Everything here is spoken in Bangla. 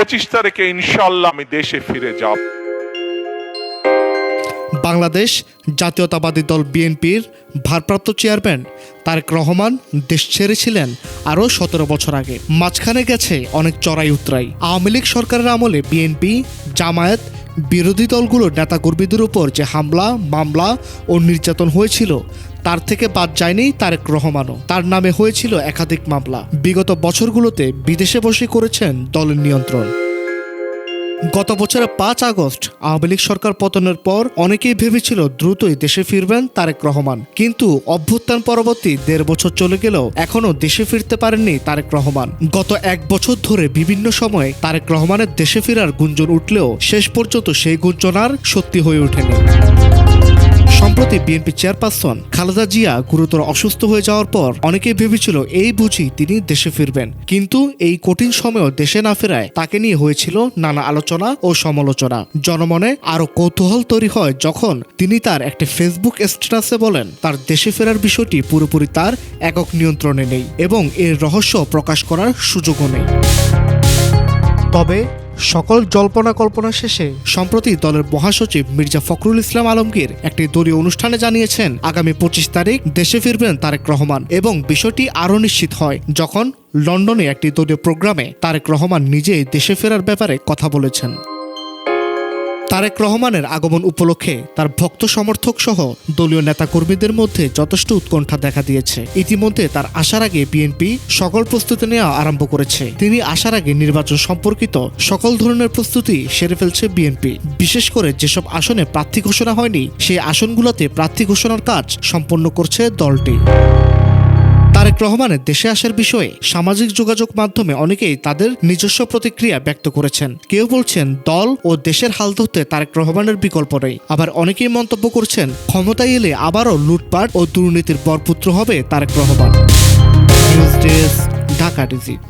পঁচিশ তারিখে ইনশাল্লাহ আমি দেশে ফিরে যাব। বাংলাদেশ জাতীয়তাবাদী দল বিএনপির ভারপ্রাপ্ত চেয়ারম্যান তারেক রহমান দেশ ছেড়েছিলেন আরও সতেরো বছর আগে। মাঝখানে গেছে অনেক চড়াই উতরাই আওয়ামী লীগ সরকারের আমলে বিএনপি, জামায়াত বিরোধী দলগুলোর নেতাকর্মীদের উপর যে হামলা, মামলা ও নির্যাতন হয়েছিল, তার থেকে বাদ যায়নি তারেক রহমানও। তার নামে হয়েছিল একাধিক মামলা। বিগত বছরগুলোতে বিদেশে বসে করেছেন দলের নিয়ন্ত্রণ। গত বছরের পাঁচ আগস্ট আওয়ামী লীগ সরকার পতনের পর অনেকেই ভেবেছিল দ্রুতই দেশে ফিরবেন তারেক রহমান। কিন্তু অভ্যুত্থান পরবর্তী দেড় বছর চলে গেলেও এখনও দেশে ফিরতে পারেননি তারেক রহমান। গত এক বছর ধরে বিভিন্ন সময়ে তারেক রহমানের দেশে ফেরার গুঞ্জন উঠলেও শেষ পর্যন্ত সেই গুঞ্জন আর সত্যি হয়ে ওঠেনি। সম্প্রতি বিএনপি চেয়ারপারসন খালেদা জিয়া গুরুতর অসুস্থ হয়ে যাওয়ার পর অনেকেই ভেবেছিল এই বুঝি তিনি দেশে ফিরবেন। কিন্তু এই কঠিন সময়েও দেশে না ফেরায় তাকে নিয়ে হয়েছিল নানা আলোচনা ও সমালোচনা। জনমনে আরও কৌতূহল তৈরি হয় যখন তিনি তার একটি ফেসবুক স্ট্যাটাসে বলেন, তার দেশে ফেরার বিষয়টি পুরোপুরি তার একক নিয়ন্ত্রণে নেই এবং এর রহস্য প্রকাশ করার সুযোগও নেই। তবে সকল জল্পনা কল্পনা শেষে, সম্প্রতি দলের মহাসচিব মির্জা ফখরুল ইসলাম আলমগীর একটি দলীয় অনুষ্ঠানে জানিয়েছেন, আগামী পঁচিশ তারিখ দেশে ফিরবেন তারেক রহমান এবং বিষয়টি আরও নিশ্চিত হয়। যখন লন্ডনে একটি দলীয় প্রোগ্রামে তারেক রহমান নিজেই দেশে ফেরার ব্যাপারে কথা বলেছেন। তারেক রহমানের আগমন উপলক্ষে তার ভক্ত সমর্থক সহ দলীয় নেতাকর্মীদের মধ্যে যথেষ্ট উৎকণ্ঠা দেখা দিয়েছে। ইতিমধ্যে তার আসার আগে বিএনপি সকল প্রস্তুতি নেওয়া আরম্ভ করেছে। তিনি আসার আগে নির্বাচন সম্পর্কিত সকল ধরনের প্রস্তুতি সেরে ফেলছে বিএনপি। বিশেষ করে যেসব আসনে প্রার্থী ঘোষণা হয়নি, সেই আসনগুলোতে প্রার্থী ঘোষণার কাজ সম্পন্ন করছে দলটি। তারেক রহমানের দেশে আসার বিষয়ে সামাজিক যোগাযোগ মাধ্যমে অনেকেই তাদের নিজস্ব প্রতিক্রিয়া ব্যক্ত করেছেন। কেউ বলছেন, দল ও দেশের হাল ধরতে তারেক রহমানের বিকল্প নেই। আবার অনেকেই মন্তব্য করছেন, ক্ষমতায় এলে আবারও লুটপাট ও দুর্নীতির বরপুত্র হবে তারেক রহমান। ঢাকা ডিজিট।